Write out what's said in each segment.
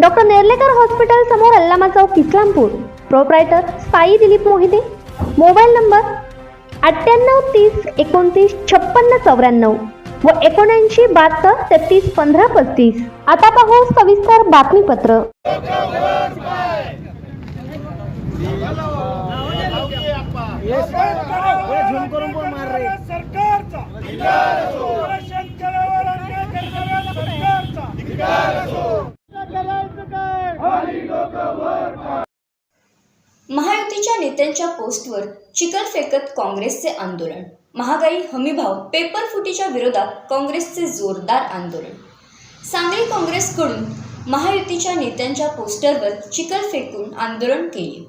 Doctor Nerlekar hospital समोर अल्लामा चौक Islampur. Proprietor Sai Dilip Mohite. Mobile number अठ्ठ्याण्णव तीस एकोणतीस छप्पन्न चौऱ्याण्णव व एकोणऐंशी बहात्तर तेहतीस पंधरा पस्तीस. आता पाहू सविस्तर बातमीपत्र. सरकारचा. महायुतीच्या नेत्यांच्या पोस्टवर चिखल फेकत काँग्रेसचे आंदोलन. महागाई हमीभाव पेपर फुटीच्या विरोधात काँग्रेसचे जोरदार आंदोलन. सांगली काँग्रेसकडून महायुतीच्या नेत्यांच्या पोस्टरवर चिखल फेकून आंदोलन केले.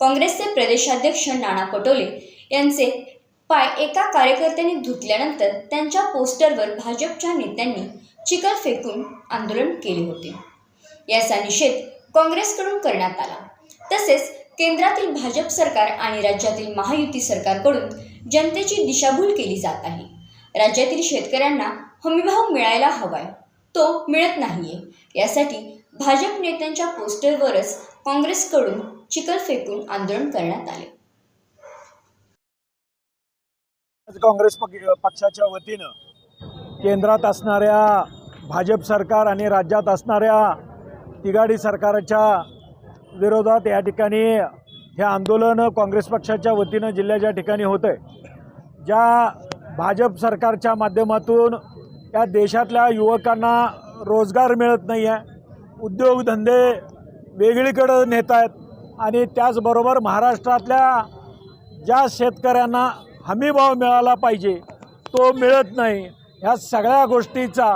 काँग्रेसचे प्रदेशाध्यक्ष नाना पटोले यांचे पाय एका कार्यकर्त्याने धुतल्यानंतर त्यांच्या पोस्टरवर भाजपच्या नेत्यांनी चिकल फेकून आंदोलन केले होते. याचा निषेध काँग्रेसकडून करण्यात आला. तसेच केंद्रातील भाजप सरकार आणि राज्यातील महायुती सरकारकडून जनतेची दिशाभूल केली जात आहे. राज्यातील शेतकऱ्यांना हमीभाव मिळायला हवाय तो मिळत नाहीये. यासाठी भाजप नेत्यांच्या पोस्टरवरच काँग्रेसकडून चिखल फेकून आंदोलन करण्यात आले. काँग्रेस पक्षाच्या वतीनं केंद्रात असणाऱ्या भाजप सरकार आणि राज्यात असणाऱ्या तिघाडी सरकारच्या विरोधात या ठिकाणी हे आंदोलन काँग्रेस पक्षाच्या वतीनं जिल्ह्याच्या ठिकाणी होतं आहे ज्या भाजप सरकारच्या माध्यमातून या देशातल्या युवकांना रोजगार मिळत नाही आहे उद्योगधंदे वेगळीकडं नेत आहेत आणि त्याचबरोबर महाराष्ट्रातल्या ज्या शेतकऱ्यांना हमीभाव मिळाला पाहिजे तो मिळत नाही ह्या सगळ्या गोष्टीचा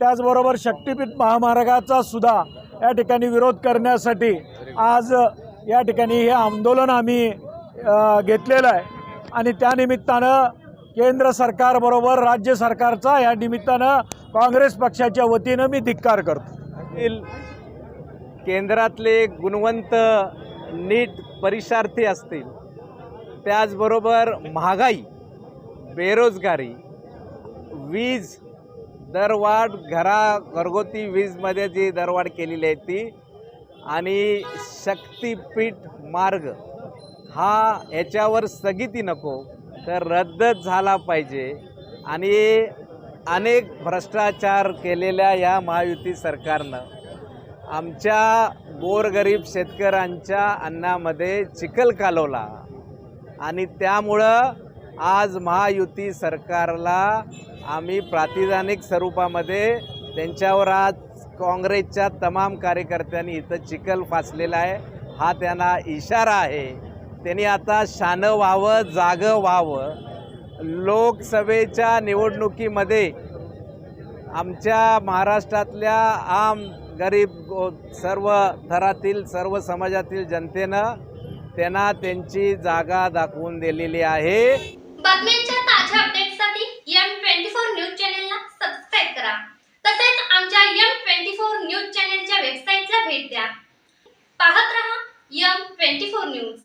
त्याचबरोबर शक्तिपीठ महामार्गाचा सुद्धा या ठिकाणी विरोध करण्यासाठी आज या ठिकाणी हे आंदोलन आम्ही घेतलेलं आहे. आणि त्यानिमित्तानं केंद्र सरकारबरोबर राज्य सरकारचा या निमित्तानं काँग्रेस पक्षाच्या वतीनं मी धिक्कार करतो. केंद्रातले गुणवंत नीट परीक्षार्थी असतील त्याचबरोबर महागाई बेरोजगारी वीज दरवाढ घरा घरगुती वीजमध्ये जी दरवाढ केलेली आहे ती आणि शक्तिपीठ मार्ग हा याच्यावर स्थगिती नको तर रद्दच झाला पाहिजे. आणि अनेक भ्रष्टाचार केलेल्या या महायुती सरकारनं आमच्या गोरगरीब शेतकऱ्यांच्या अन्नामध्ये चिखल कालवला. आणि त्यामुळं आज महायुती सरकारला आम्ही प्रातिधानिक स्वरूपामध्ये त्यांच्यावर आज काँग्रेसच्या तमाम कार्यकर्त्यांनी इथं चिखल फासलेला आहे. हा त्यांना इशारा आहे. त्यांनी आता शानं व्हावं जागं व्हावं. लोकसभेच्या निवडणुकीमध्ये आमच्या महाराष्ट्रातल्या आम गरीब गो- सर्व थरातील सर्व समाजातील जनतेनं त्यांना त्यांची जागा दाखवून दिलेली आहे. बातम्यांच्या एम ट्वेंटी फोर न्यूज चॅनेलला सबस्क्राईब करा. तसेच आमच्या एम ट्वेंटी फोर न्यूज चॅनेलच्या वेबसाईटला भेट द्या. पाहत रहा एम ट्वेंटी फोर न्यूज.